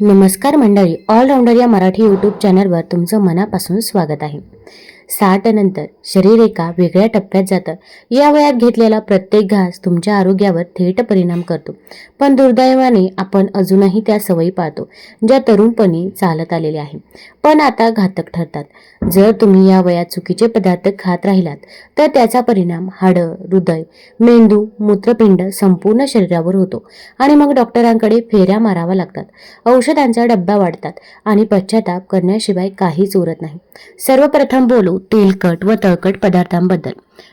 नमस्कार मंडळी ऑलराऊंडर या मराठी यूट्यूब चॅनलवर तुमचं मनापासून स्वागत आहे. साठ नंतर शरीर एका वेगळ्या टप्प्यात जातं. या वयात घेतलेला प्रत्येक घास तुमच्या आरोग्यावर थेट परिणाम करतो. पण दुर्दैवाने आपण अजूनही त्या सवयी पाळतो ज्या तरुणपणी चालत आलेल्या आहे पण आता घातक ठरतात. जर तुम्ही या वयात चुकीचे पदार्थ खात राहिलात तर त्याचा परिणाम हाडं हृदय मेंदू मूत्रपिंड संपूर्ण शरीरावर होतो. आणि मग डॉक्टरांकडे फेऱ्या माराव्या लागतात. औषधांचा डब्बा वाढतात आणि पश्चाताप करण्याशिवाय काहीच उरत नाही. सर्वप्रथम बोलू तेलकट व तळकट पदार्थांबद्दल.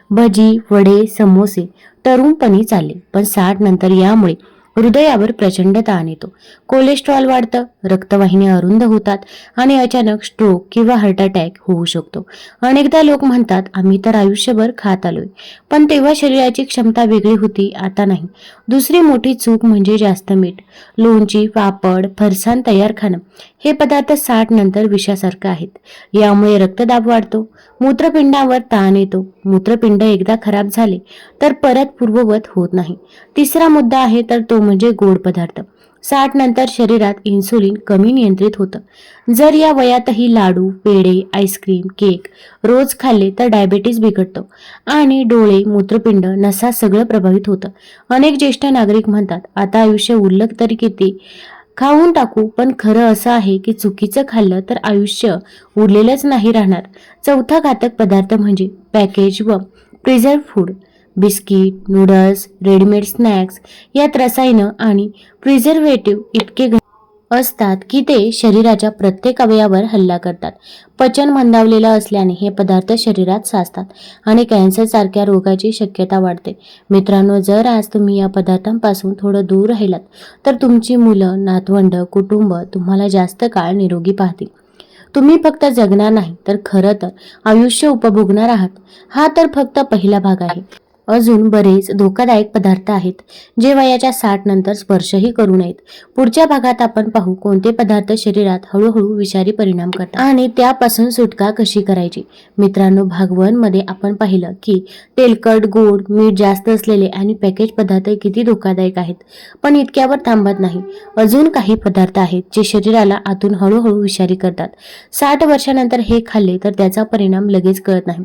भजी वडे समोसे तरुणपणी चालले. पण साठ नंतर यामुळे हृदयावर प्रचंड ताण येतो. कोलेस्ट्रॉल वाढतं रक्तवाहिन्या अरुंद होतात आणि अचानक स्ट्रोक किंवा हार्ट अटॅक होऊ शकतो. अनेकदा लोक म्हणतात आम्ही तर आयुष्यभर खात आलोय. पण तेव्हा शरीराची क्षमता वेगळी होती आता नाही. दुसरी मोठी चूक म्हणजे जास्त मीठ. लोणची पापड फरसाण तयार खाणं हे पदार्थ साठ नंतर विषासारखं आहेत. यामुळे रक्तदाब वाढतो. मूत्रपिंडावर ताण येतो. मूत्रपिंड एकदा खराब झाले तर परत पूर्ववत होत नाही. तिसरा मुद्दा आहे तर तो म्हणजे गोड पदार्थ. साठ नंतर शरीरात इन्सुलिन कमी नियंत्रित होतं. जर या वयातही लाडू पेढे आईस्क्रीम केक रोज खाल्ले तर डायबेटीस बिघडतो आणि डोळे मूत्रपिंड नसा सगळं प्रभावित होतं. अनेक ज्येष्ठ नागरिक म्हणतात आता आयुष्य उल्लख तरी किती? खाऊन टाकू पण खरं असं आहे की चुकीचं खाल्लं तर आयुष्य उरलेलंच नाही राहणार. चौथा घातक पदार्थ म्हणजे पॅकेज व preserve food biscuit noodles readymade snacks यात रसायनं आणि प्रिझर्वेटिव्ह इतके असतात की ते शरीराच्या प्रत्येक अवयावर हल्ला करतात. पचन मंदावलेलं असल्याने हे पदार्थ शरीरात साचतात आणि कॅन्सरसारख्या रोगाची शक्यता वाढते. मित्रांनो जर आज तुम्ही या पदार्थांपासून थोडं दूर राहिलात तर तुमची मुलं नातवंड कुटुंब तुम्हाला जास्त काळ निरोगी पाहतील. तुम्ही फक्त जगणार नाही तर खरं तर आयुष्य उपभोगणार आहात. हा तर फक्त पहिला भाग आहे. अजून बरेच धोकादायक पदार्थ आहेत जे वयाच्या साठ नंतर स्पर्शही करू नयेत. पुढच्या भागात आपण पाहू कोणते पदार्थ शरीरात हळूहळू विषारी परिणाम करतात. आणि त्यापासून सुटका कशी करायची? मित्रांनो भागवनमध्ये आपण पाहिलं की तेलकट गोड मीठ जास्त असलेले आणि पॅकेज पदार्थ किती धोकादायक आहेत. पण इतक्यावर थांबत नाही. अजून काही पदार्थ आहेत जे शरीराला आतून हळूहळू विषारी करतात. साठ वर्षानंतर हे खाल्ले तर त्याचा परिणाम लगेच कळत नाही.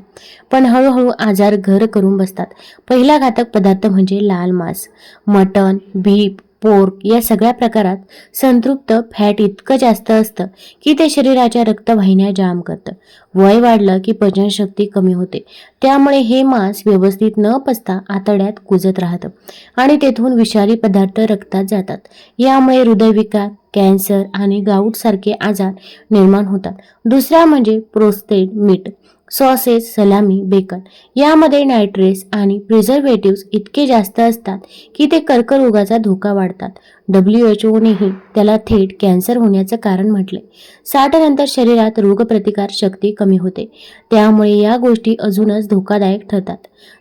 पण हळूहळू आजार घर करून बसतात. पहिला घातक पदार्थ म्हणजे लाल मांस. मटण बीप पोर्क या सगळ्या प्रकारात संतृप्त फॅट इतकं जास्त असतं की ते शरीराच्या रक्तवाहिन्या जाम करतं. वय वाढलं की पचनशक्ती कमी होते. त्यामुळे हे मांस व्यवस्थित न पचता आतड्यात कुजत राहतं आणि तेथून विषारी पदार्थ रक्तात जातात. यामुळे हृदयविकार कॅन्सर आणि गाऊट सारखे आजार निर्माण होतात. दुसरा म्हणजे प्रोस्टेट मीठ. सॉसेस सलामी बेकन यामध्ये नायट्रेस आणि प्रिझर्वेटिव्ह इतके जास्त असतात की ते कर्करोगाचा धोका वाढतात. डब्ल्यू एच ओनेही त्याला थेट कॅन्सर होण्याचं कारण म्हटले साठ नंतर शरीरात रोगप्रतिकार शक्ती कमी होते. त्यामुळे या गोष्टी अजूनच धोकादायक ठरतात.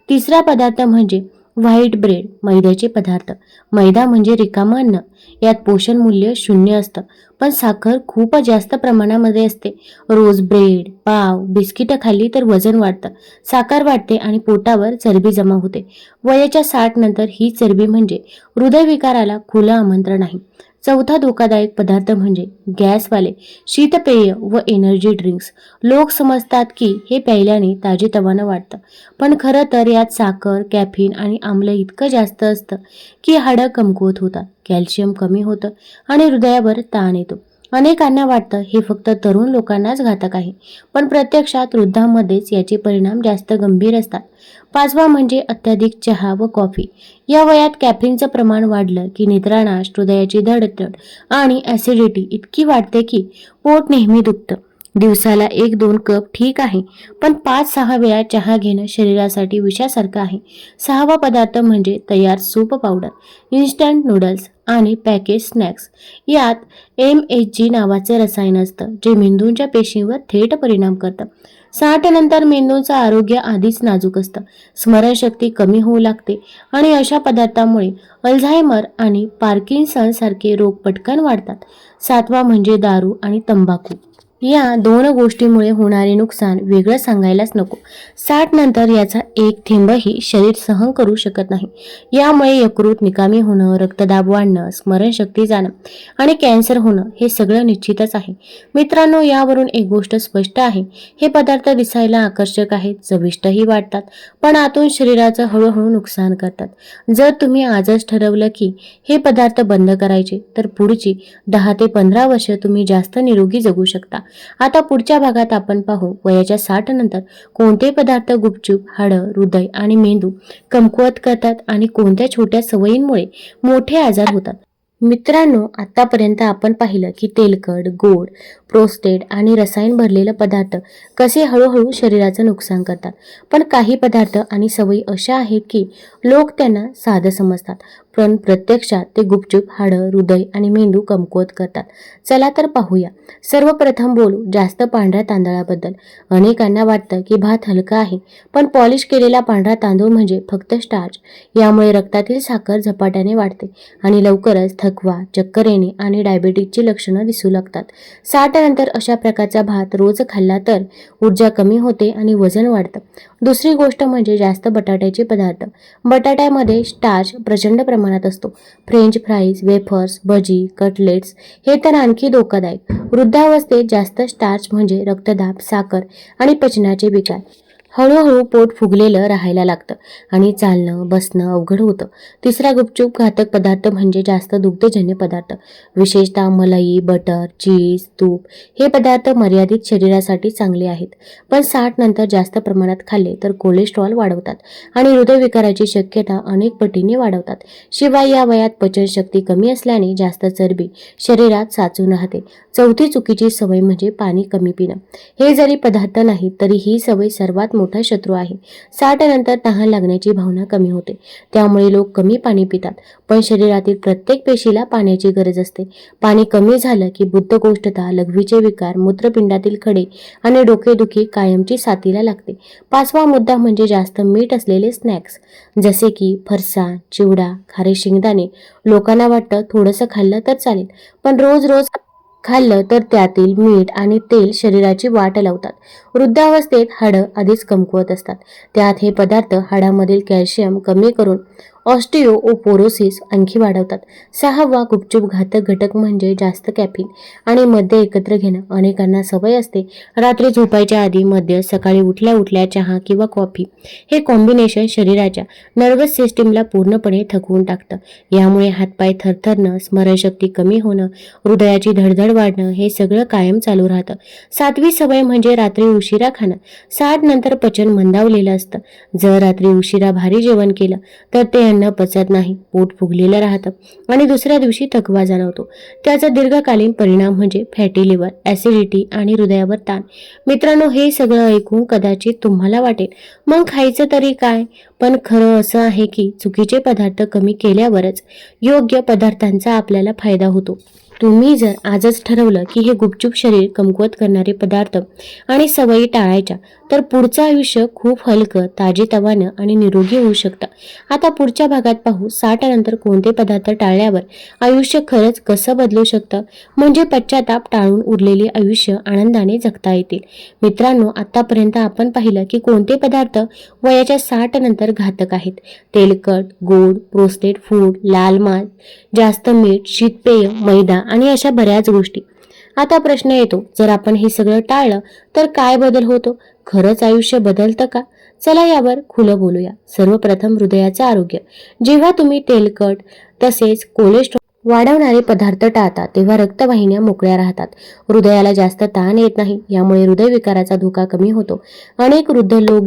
तिसरा पदार्थ म्हणजे व्हाईट ब्रेड मैद्याचे पदार्थ. मैदा म्हणजे रिकामं अन्न. यात पोषण मूल्य शून्य असतं. पण साखर खूप जास्त प्रमाणामध्ये असते. रोज ब्रेड पाव बिस्किटं खाल्ली तर वजन वाढतं. साखर वाढते आणि पोटावर चरबी जमा होते. वयाच्या साठ नंतर ही चरबी म्हणजे हृदयविकाराला खुलं आमंत्रण आहे. चौथा धोकादायक पदार्थ म्हणजे गॅसवाले शीतपेय व एनर्जी ड्रिंक्स लोक समजतात की हे प्यायल्याने ताजेतवानं वाटतं पण खरं तर यात साखर कॅफिन आणि आम्ल इतकं जास्त असतं की हाडं कमकुवत होतात. कॅल्शियम कमी होतं आणि हृदयावर ताण येतो. अनेकांना वाटतं हे फक्त तरुण लोकांनाच घातक आहे. पण प्रत्यक्षात वृद्धांमध्येच याचे परिणाम जास्त गंभीर असतात. पाचवा म्हणजे अत्याधिक चहा व कॉफी. या वयात कॅफिनचं प्रमाण वाढलं की निद्रानाश हृदयाची धडधड आणि ॲसिडिटी इतकी वाढते की पोट नेहमी दुखतं. दिवसाला एक दोन कप ठीक आहे. पण पाच सहा वेळा चहा घेणं शरीरासाठी विषासारखं आहे. सहावा पदार्थ म्हणजे तयार सूप पावडर इन्स्टंट नूडल्स आणि पॅकेज स्नॅक्स यात एम एच जी नावाचं रसायन असतं जे मेंदूंच्या पेशींवर थेट परिणाम करतं. साठ नंतर मेंदूचं आरोग्य आधीच नाजूक असतं. स्मरणशक्ती कमी होऊ लागते आणि अशा पदार्थामुळे अल्झायमर आणि पार्किन्सन सारखे रोग पटकन वाढतात. सातवा म्हणजे दारू आणि तंबाखू. या दोन गोष्टीमुळे होणारे नुकसान वेगळं सांगायलाच नको. साठ नंतर याचा एक थेंबही शरीर सहन करू शकत नाही. यामुळे यकृत निकामी होणं रक्तदाब वाढणं स्मरणशक्ती जाणं आणि कॅन्सर होणं हे सगळं निश्चितच आहे. मित्रांनो यावरून एक गोष्ट स्पष्ट आहे. हे पदार्थ दिसायला आकर्षक आहेत चविष्टही वाटतात पण आतून शरीराचं हळूहळू नुकसान करतात. जर तुम्ही आजच ठरवलं की हे पदार्थ बंद करायचे तर पुढची दहा ते पंधरा वर्ष तुम्ही जास्त निरोगी जगू शकता. आता पुढच्या भागात आपण पाहू. वयाच्या साठ नंतर कोणते पदार्थ गुपचूप हाडं हृदय आणि मेंदू कमकुवत करतात आणि कोणत्या छोट्या सवयींमुळे मोठे आजार होतात? मित्रांनो आतापर्यंत आपण पाहिलं की तेलकट गोड प्रोस्टेड आणि रसायन भरलेले पदार्थ कसे हळूहळू शरीराचं नुकसान करतात. पण काही पदार्थ आणि सवयी अशा आहेत की लोक त्यांना साधं समजतात. पण प्रत्यक्षात ते गुपचूप हाडं हृदय आणि मेंदू कमकुवत करतात. चला तर पाहूया. सर्वप्रथम बोलू जास्त पांढऱ्या तांदळाबद्दल. अनेकांना वाटतं की भात हलका आहे पण पॉलिश केलेला पांढरा तांदूळ म्हणजे फक्त स्टार्च यामुळे रक्तातील साखर झपाट्याने वाढते आणि लवकरच थकवा चक्कर येणे आणि डायबेटिसची लक्षणं दिसू लागतात. साठ नंतर अशा प्रकारचा भात रोज खाल्ला तर ऊर्जा कमी होते आणि वजन वाढतं. दुसरी गोष्ट म्हणजे जास्त बटाट्याचे पदार्थ. बटाट्यामध्ये स्टार्च प्रचंड प्रमाणात असतो. फ्रेंच फ्राईज वेफर्स भजी कटलेट्स हे तर आणखी धोकादायक. वृद्धावस्थेत जास्त स्टार्च म्हणजे रक्तदाब साखर आणि पचनाचे विकार हळूहळू पोट फुगलेलं राहायला लागतं आणि चालणं बसणं अवघड होतं. तिसरा गुपचूप घातक पदार्थ म्हणजे जास्त दुग्धजन्य पदार्थ. विशेषतः मलाई बटर चीज तूप हे पदार्थ मर्यादित शरीरासाठी चांगले आहेत. पण साठ नंतर जास्त प्रमाणात खाल्ले तर कोलेस्ट्रॉल वाढवतात आणि हृदयविकाराची शक्यता अनेक पटीने वाढवतात. शिवाय या वयात पचनशक्ती कमी असल्याने जास्त चरबी शरीरात साचून राहते. चौथी चुकीची सवय म्हणजे पाणी कमी पिणं. हे जरी पदार्थ नाहीत तरी ही सवय सर्वात मोठा शत्रू आहे. साठनंतर तहान लागण्याची भावना कमी होते. त्यामुळे लोक कमी पाणी पितात. पण शरीरातील प्रत्येक पेशीला पाण्याची गरज असते. पाणी कमी झालं की बुद्धकोष्ठता लघवीचे विकार मूत्रपिंडातील खडे आणि डोकेदुखी कायमची साथीला लागते. पाचवा मुद्दा म्हणजे जास्त मीठ असलेले स्नॅक्स. जसे की फरसाण चिवडा खारे शेंगदाणे. लोकांना वाटतं थोडंसं खाल्लं तर चालेल. पण रोज रोज खाल्लं तर त्यातील मीठ आणि तेल शरीराची वाट लावतात. वृद्धावस्थेत हाडं आधीच कमकुवत असतात. त्यात हे पदार्थ हाडामधील कॅल्शियम कमी करून ऑस्टिओओपोरोसिस आणखी वाढवतात. सहावा गुपचूप घातक घटक म्हणजे जास्त कॅफिन आणि मद्य एकत्र घेणं. अनेकांना सवय असते. रात्री झोपायच्या आधी मद्य सकाळी उठल्या उठल्या चहा किंवा कॉफी हे कॉम्बिनेशन शरीराच्या नर्वस सिस्टीमला पूर्णपणे थकवून टाकतं. यामुळे हातपाय थरथरणं स्मरणशक्ती कमी होणं हृदयाची धडधड वाढणं हे सगळं कायम चालू राहतं. सातवी सवय म्हणजे रात्री उशिरा खाणं. साठ नंतर पचन मंदावलेलं असतं. जर रात्री उशिरा भारी जेवण केलं तर ते अन्न पचत नाही. पोट फुगलेलं राहतं आणि दुसऱ्या दिवशी थकवा जाणवतो. त्याचा दीर्घकालीन परिणाम म्हणजे फॅटी लिव्हर ॲसिडिटी आणि हृदयावर ताण. मित्रांनो हे सगळं ऐकून कदाचित तुम्हाला वाटेल मग खायचं तरी काय? पण खरं असं आहे की चुकीचे पदार्थ कमी केल्यावरच योग्य पदार्थांचा आपल्याला फायदा होतो. तुम्ही जर आजच ठरवलं की हे गुपचूप शरीर कमकुवत करणारे पदार्थ आणि सवयी टाळायच्या तर पुढचं आयुष्य खूप हलकं ताजेतवानं आणि निरोगी होऊ शकतं. आता पुढच्या भागात पाहू साठ नंतर कोणते पदार्थ टाळल्यावर आयुष्य खरंच कसं बदलू शकतं? म्हणजे पश्चाताप टाळून उरलेले आयुष्य आनंदाने जगता येतील. मित्रांनो आतापर्यंत आपण पाहिलं की कोणते पदार्थ वयाच्या साठ नंतर घातक आहेत? तेलकट गोड प्रोस्टेट फूड लाल मांस जास्त मीठ शीतपेय मैदा आणि अशा बऱ्याच गोष्टी. आता प्रश्न येतो जर आपण हे सगळं टाळलं तर काय बदल होतो? खरंच आयुष्य बदलतं का? चला यावर खुलं बोलूया. सर्वप्रथम हृदयाचं आरोग्य. जेव्हा तुम्ही तेलकट तसेच कोलेस्ट्रॉल वाढवणारे पदार्थ टाळता तेव्हा रक्तवाहिन्या मोकळ्या राहतात. हृदयाला जास्त ताण येत नाही यामुळे हृदयविकाराचा धोका कमी होतो. अनेक वृद्ध लोक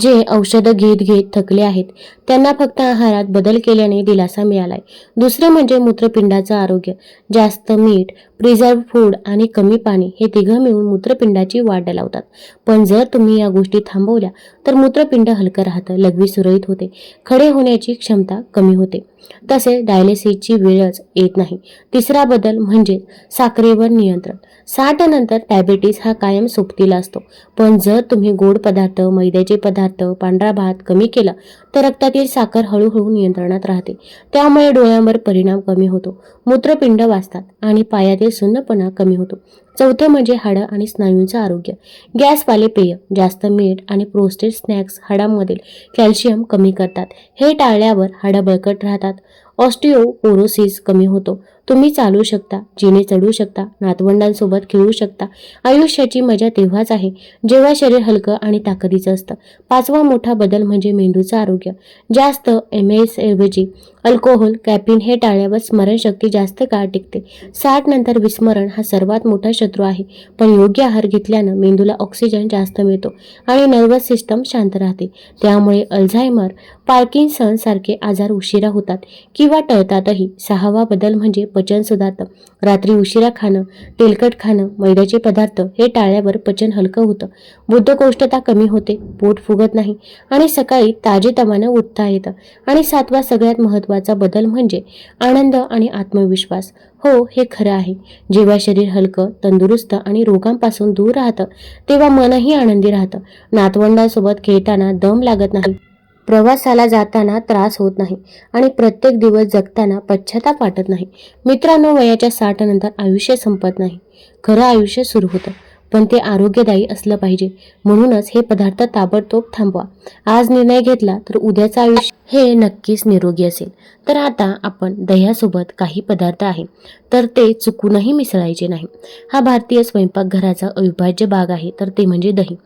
जे औषधं घेत घेत थकले आहेत त्यांना फक्त आहारात बदल केल्याने दिलासा मिळालाय. दुसरं म्हणजे मूत्रपिंडाचं आरोग्य. जास्त मीठ प्रिझर्व फूड आणि कमी पाणी हे तिघं मिळून मूत्रपिंडाची वाढ लावतात. पण जर तुम्ही या गोष्टी थांबवल्या तर मूत्रपिंड हलकं राहतं लघवी सुरळीत होते. खडे होण्याची क्षमता कमी होते. तसेच डायलिसिसची वेळच येत नाही. तिसरा बदल म्हणजे साखरेवर नियंत्रण. साठ नंतर डायबेटीस हा कायम सोबतीला असतो. पण जर तुम्ही गोड पदार्थ मैद्याचे पदार्थ पांढरा भात कमी केला तर रक्तातील साखर हळूहळू नियंत्रणात राहते. त्यामुळे डोळ्यांवर परिणाम कमी होतो. मूत्रपिंड वाचतात आणि पायातील सुन्नपणा कमी होतो. चौथं म्हणजे हाडं आणि स्नायूंचं आरोग्य. गॅसवाले पेय जास्त मीठ आणि प्रोस्टेड स्नॅक्स हाडांमधील कॅल्शियम कमी करतात. हे टाळल्यावर हाडं बळकट राहतात. ऑस्टिओपोरोसिस कमी होतो. तुम्ही चालू शकता जिने चढू शकता नातवंडांसोबत खेळू शकता. आयुष्याची मजा तेव्हाच आहे जेव्हा शरीर हलकं आणि ताकदीचं असतं. पाचवा मोठा बदल म्हणजे मेंदूचं आरोग्य. जास्त एम एस ऐवजी अल्कोहोल कॅफिन हे टाळल्यावर स्मरणशक्ती जास्त काळ टिकते. साठ नंतर विस्मरण हा सर्वात मोठा शत्रू आहे. पण योग्य आहार घेतल्यानं मेंदूला ऑक्सिजन जास्त मिळतो आणि नर्वस सिस्टम शांत राहते. त्यामुळे अल्झायमर पार्किन्सन सारखे आजार उशिरा होतात. किंवा टळतातही. सहावा बदल म्हणजे पचन सुधारतं रात्री उशिरा खाणं तेलकट खाणं मैद्याचे पदार्थ हे टाळल्यावर पचन हलकं होतं. बुद्धकोष्ठता कमी होते पोट फुगत नाही आणि सकाळी ताजेतमानं उठता येतं. आणि सातवा सगळ्यात महत्त्वाचा बदल म्हणजे आनंद आणि आत्मविश्वास. हो हे खरं आहे. जेव्हा शरीर हलकं तंदुरुस्त आणि रोगांपासून दूर राहतं तेव्हा मनही आनंदी राहतं. नातवंडांसोबत खेळताना दम लागत नाही. प्रवासाला जाताना त्रास होत नाही आणि प्रत्येक दिवस जगताना पश्चाताप वाटत नाही. मित्रांनो वयाच्या साठ नंतर आयुष्य संपत नाही. खरं आयुष्य सुरू होतं पण ते आरोग्यदायी असलं पाहिजे. म्हणूनच हे पदार्थ ताबडतोब थांबवा. आज निर्णय घेतला तर उद्याचं आयुष्य हे नक्कीच निरोगी असेल. तर आता आपण दह्यासोबत काही पदार्थ आहे. तर ते चुकूनही मिसळायचे नाही. हा भारतीय स्वयंपाकघराचा अविभाज्य भाग आहे तर ते म्हणजे दही.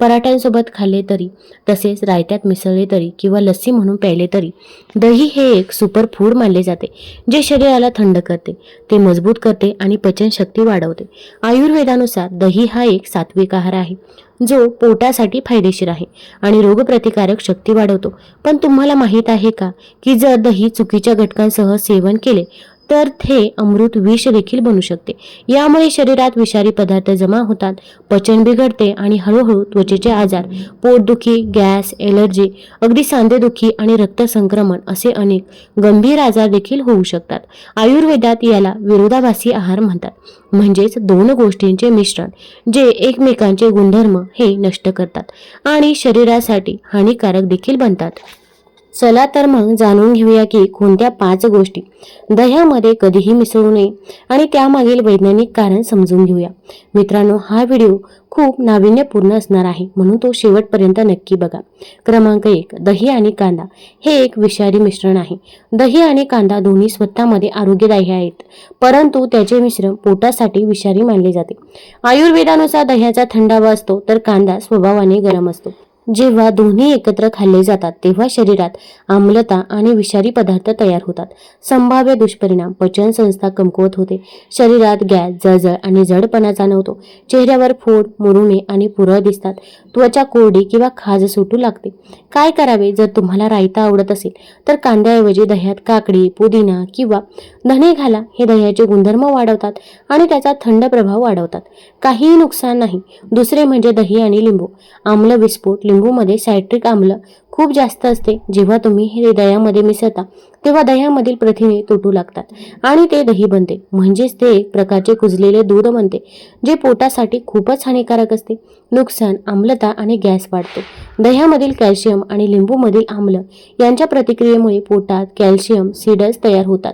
पराठ्यांसोबत खाल्ले तरी तसेच रायत्यात मिसळले तरी किंवा लस्सी म्हणून प्यायले तरी दही हे एक सुपर फूड मानले जाते जे शरीराला थंड करते ते मजबूत करते आणि पचनशक्ती वाढवते. आयुर्वेदानुसार दही हा एक सात्विक आहार आहे. जो पोटासाठी फायदेशीर आहे आणि रोगप्रतिकारक शक्ती वाढवतो. पण तुम्हाला माहीत आहे का की जर दही चुकीच्या घटकांसह सेवन केले तर ते अमृत विष देखील बनू शकते. यामुळे शरीरात विषारी पदार्थ जमा होतात. पचन बिघडते आणि हळूहळू त्वचेचे आजार पोटदुखी गॅस एलर्जी अगदी सांधेदुखी आणि रक्तसंक्रमण असे अनेक गंभीर आजार देखील होऊ शकतात. आयुर्वेदात याला विरोधाभासी आहार म्हणतात. म्हणजेच दोन गोष्टींचे मिश्रण जे एकमेकांचे गुणधर्म हे नष्ट करतात आणि शरीरासाठी हानिकारक देखील बनतात. चला तर मग जाणून घेऊया की कोणत्या पाच गोष्टी दह्यामध्ये कधीही मिसळू नये आणि त्यामागील वैज्ञानिक कारण समजून घेऊया. मित्रांनो हा व्हिडिओ खूप नाविन्यपूर्ण असणार आहे म्हणून तो शेवटपर्यंत नक्की बघा. क्रमांक एक दही आणि कांदा. हे एक विषारी मिश्रण आहे. दही आणि कांदा दोन्ही स्वतःमध्ये आरोग्यदायी आहेत परंतु त्याचे मिश्रण पोटासाठी विषारी मानले जाते. आयुर्वेदानुसार दह्याचा थंडावा असतो तर कांदा स्वभावाने गरम असतो. जेव्हा दोन्ही एकत्र खाल्ले जातात तेव्हा शरीरात आम्लता आणि विषारी पदार्थ तयार होतात. संभाव्य दुष्परिणाम पचन संस्था कमकुवत होते. शरीरात गॅस जळजळ आणि जडपणा जाणवतो चेहऱ्यावर फोड मुरुमे आणि पुरळ दिसतात. त्वचा कोरडी किंवा खाज सुटू लागते. काय करावे जर तुम्हाला रायता आवडत असेल? तर कांद्याऐवजी दह्यात काकडी पुदिना किंवा धने घाला. हे दह्याचे गुणधर्म वाढवतात आणि त्याचा थंड प्रभाव वाढवतात. काहीही नुकसान नाही. दुसरे म्हणजे दही आणि लिंबू. आम्ल विस्फोट लिंबूमध्ये सायट्रिक आम्ल खूप जास्त असते जेव्हा तुम्ही हृदयामध्ये मिसळता. तेव्हा दह्यामधील प्रथिने तुटू लागतात आणि ते दही बनते. म्हणजेच ते एक प्रकारचे कुजलेले दूध बनते जे पोटासाठी खूपच हानिकारक असते. नुकसान आम्लता आणि गॅस वाढतो. दह्यामधील कॅल्शियम आणि लिंबूमधील आम्ल यांच्या प्रतिक्रियेमुळे पोटात कॅल्शियम सिडस तयार होतात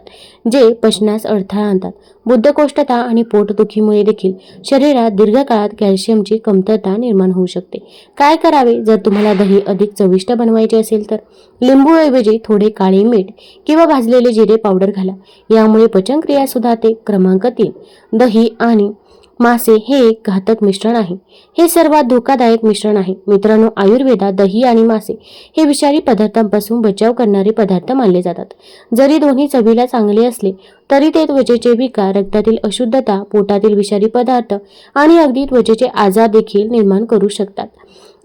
जे पचनास अडथळा आणतात. बुद्धकोष्ठता आणि पोटदुखीमुळे देखील शरीरात दीर्घकाळात कॅल्शियमची कमतरता निर्माण होऊ शकते. काय करावे? जर तुम्हाला दही अधिक चविष्ट बनवायचे असेल तर लिंबूऐवजी थोडे काळे मीठ किंवा भाजलेले जिरे पावडर घाला. यामुळे पचनक्रिया सुधारते. क्रमांक तीन दही आणि मासे हे एक घातक मिश्रण आहे. हे सर्वात धोकादायक मिश्रण आहे. मित्रांनो आयुर्वेदात दही आणि मासे हे विषारी पदार्थांपासून बचाव करणारे पदार्थ मानले जातात. जरी दोन्ही चवीला चांगले असले तरी ते त्वचेचे विकार रक्तातील अशुद्धता पोटातील विषारी पदार्थ आणि अगदी त्वचेचे आजार देखील निर्माण करू शकतात.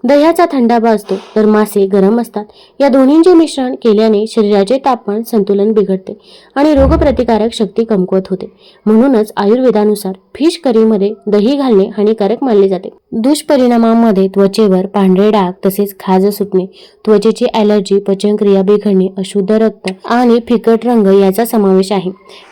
दह्याचा थंडावा असतो तर मासे गरम असतात. या दोन्हींचे मिश्रण केल्याने शरीराचे तापमान संतुलन बिघडते आणि रोगप्रतिकारक शक्ती कमकुवत होते. म्हणूनच आयुर्वेदानुसार फिश करीमध्ये दही घालणे हानिकारक मानले जाते. दुष्परिणामांमध्ये त्वचेवर पांढरे डाग तसेच खाज सुटणे त्वचेची ॲलर्जी पचनक्रिया बिघडणे अशुद्ध रक्त आणि फिकट रंग याचा समावेश आहे.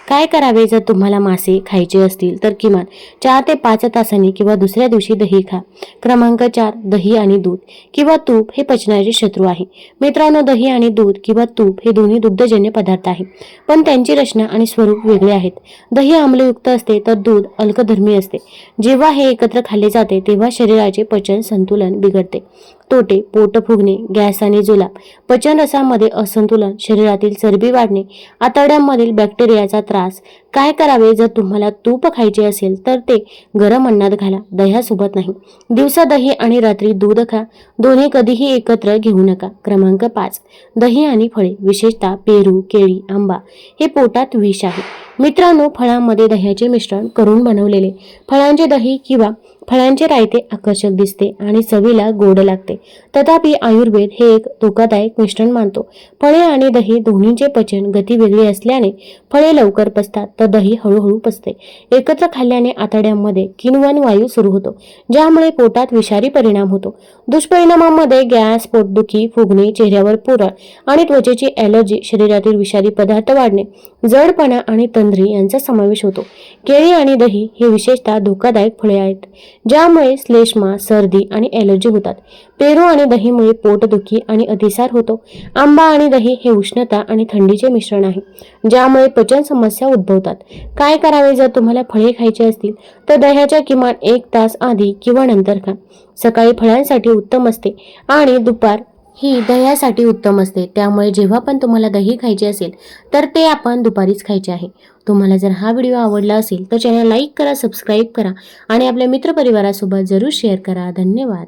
काय करावे जर तुम्हाला मासे खायचे असतील तर किमान चार ते पाच तासांनी किंवा दुसऱ्या दिवशी दही खा. क्रमांक चार दही आणि दूध किंवा तूप हे पचनाचे शत्रू आहे. मित्रांनो दही आणि दूध किंवा तूप हे दोन्ही दुग्धजन्य पदार्थ आहे. पण त्यांची रचना आणि स्वरूप वेगळे आहेत. दही आम्लयुक्त असते तर दूध अल्कधर्मी असते. जेव्हा हे एकत्र खाल्ले जाते तेव्हा शरीराचे पचन संतुलन बिघडते. तोटे पोट फुगणे गॅस आणि जुलाब. पचन रसामध्ये असंतुलन शरीरातील चरबी वाढणे आतड्यांमधील बॅक्टेरियाचा त्रास. काय करावे? जर तुम्हाला तूप खायचे असेल तर ते गरम अन्नात घाला. दह्यासोबत नाही. दिवसा दही आणि रात्री दूध खा. दोन्ही कधीही एकत्र घेऊ नका. क्रमांक पाच. दही आणि फळे विशेषतः पेरू केळी आंबा. हे पोटात विष आहे. मित्रांनो फळांमध्ये दह्याचे मिश्रण करून बनवलेले. फळांचे दही किंवा फळांचे रायते आकर्षक दिसते आणि चवीला गोड लागते. तथापि आयुर्वेद हे एक धोकादायक मिश्रण मानतो. फळे आणि दही दोन्हीचे पचन गती वेगळी असल्याने फळे लवकर पचतात तर दही हळूहळू पचते. एकत्र खाल्ल्याने आतड्यांमध्ये किनवन वायू सुरू होतो ज्यामुळे पोटात विषारी परिणाम होतो. दुष्परिणामांमध्ये गॅस पोटदुखी फुगणे चेहऱ्यावर पुरळ आणि त्वचेची ॲलर्जी शरीरातील विषारी पदार्थ वाढणे जडपणा आणि तंद्री यांचा समावेश होतो. केळी आणि दही हे विशेषतः धोकादायक फळे आहेत. ज्यामुळे श्लेष्मा सर्दी आणि ॲलर्जी होतात. पेरू आणि दहीमुळे पोटदुखी आणि अतिसार होतो. आंबा आणि दही हे उष्णता आणि थंडीचे मिश्रण आहे ज्यामुळे पचन समस्या उद्भवतात. काय करावे जर तुम्हाला फळे खायची असतील तर दह्याच्या किमान एक तास आधी किंवा नंतर खा. सकाळी फळांसाठी उत्तम असते आणि दुपार ही दह्यासाठी उत्तम असते. त्यामुळे जेव्हा पण तुम्हाला दही खायचे असेल तर ते आपण दुपारीच खायचे आहे. तुम्हाला जर हा व्हिडिओ आवडला असेल तर चॅनल लाईक करा सबस्क्राईब करा आणि आपल्या मित्रपरिवारासोबत जरूर शेअर करा. धन्यवाद.